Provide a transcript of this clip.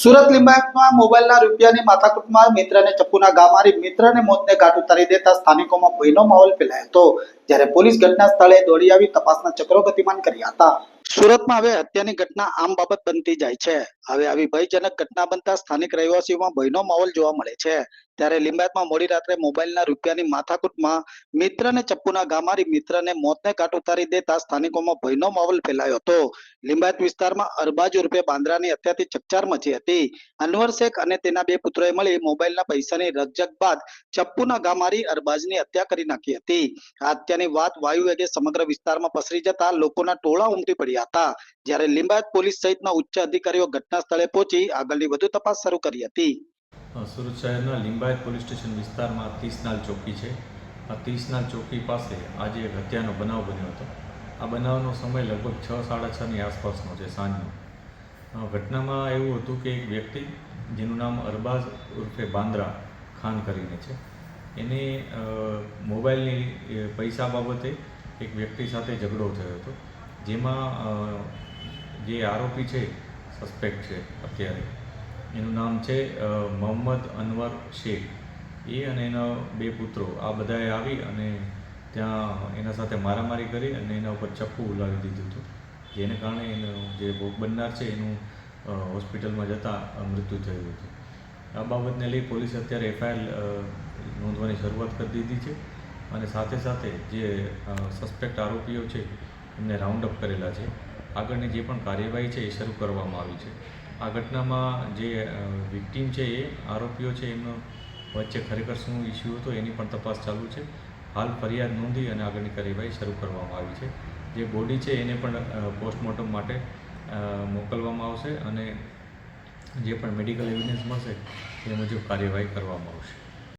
સુરત લિંબાયતમાં મોબાઈલના રૂપિયાની માથાકૂટમાં મિત્રને ચપ્પુના ગા મારી મિત્રને મોતને ઘાટ ઉતારી દેતા સ્થાનિકોમાં ભયનો માહોલ ફેલાયો હતો. જ્યારે પોલીસ ઘટના સ્થળે દોડી આવી તપાસના ચક્રો ગતિમાન કર્યા હતા. સુરતમાં હવે હત્યાની ઘટના આમ બાબત બનતી જાય છે. હવે આવી ભયજનક ઘટના બનતા સ્થાનિક રહેવાસીઓમાં ભયનો માહોલ જોવા મળે છે. ત્યારે લિંબાયતમાં મોડી રાત્રે મોબાઈલના રૂપિયાની માથાકૂટમાં મિત્રને ચપ્પુના ઘા મિત્રને મોતને કાટ ઉતારી દેતા સ્થાનિકોમાં ભયનો માહોલ ફેલાયો હતો. લિંબાયત વિસ્તારમાં અરબાજ રૂપે બાંદ્રાની હત્યાથી ચકચાર મચી હતી. અનવર શેખ અને તેના બે પુત્રોએ મળી મોબાઈલના પૈસાની રજક બાદ ચપ્પુના ઘા મારી અરબાજની હત્યા કરી નાખી હતી. આ હત્યાની વાત વાયુ વેગે સમગ્ર વિસ્તારમાં પસરી જતા લોકોના ટોળા ઉમટી પડ્યા હતા. જ્યારે લિંબાયત પોલીસ સહિતના ઉચ્ચ અધિકારીઓ ઘટના સ્થળે પહોંચી આગળની વધુ તપાસ શરૂ કરી હતી. સુરત શહેરના લિંબાયત પોલીસ સ્ટેશન વિસ્તારમાં તીસનાલ ચોકી છે. આ તીસનાલ ચોકી પાસે આજે એક હત્યાનો બનાવ બન્યો હતો. આ બનાવનો સમય લગભગ છ, સાડા છની આસપાસનો છે, સાંજનો. ઘટનામાં એવું હતું કે એક વ્યક્તિ, જેનું નામ અરબાઝ ઉર્ફે બાંદ્રા ખાન કરીને છે, એને મોબાઈલની પૈસા બાબતે એક વ્યક્તિ સાથે ઝઘડો થયો હતો. જેમાં જે આરોપી છે સસ્પેક્ટ છે અત્યારે. એનું નામ છે મોહમ્મદ અનવર શેખ. એ અને એના બે પુત્રો, આ બધાએ આવી અને ત્યાં એના સાથે મારામારી કરી અને એના ઉપર ચપ્પુ ઉલાવી દીધું હતું. જેને કારણે એનો જે ભોગ બનનાર છે, એનું હોસ્પિટલમાં જતાં મૃત્યુ થયું હતું. આ બાબતને લઈ પોલીસે અત્યારે એફઆઈઆર નોંધવાની શરૂઆત કરી દીધી છે અને સાથે સાથે જે સસ્પેક્ટ આરોપીઓ છે, એમને રાઉન્ડ અપ કરેલા છે. આગળની જે પણ કાર્યવાહી છે એ શરૂ કરવામાં આવી છે. આ ઘટનામાં જે વિક્ટીમ છે એ, આરોપીઓ છે એમનો વચ્ચે ખરેખર શું ઇસ્યુ હતો એની પણ તપાસ ચાલુ છે. હાલ ફરિયાદ નોંધી અને આગળની કાર્યવાહી શરૂ કરવામાં આવી છે. જે બોડી છે એને પણ પોસ્ટમોર્ટમ માટે મોકલવામાં આવશે અને જે પણ મેડિકલ એવિડન્સ મળશે, એ મુજબ કાર્યવાહી કરવામાં આવશે.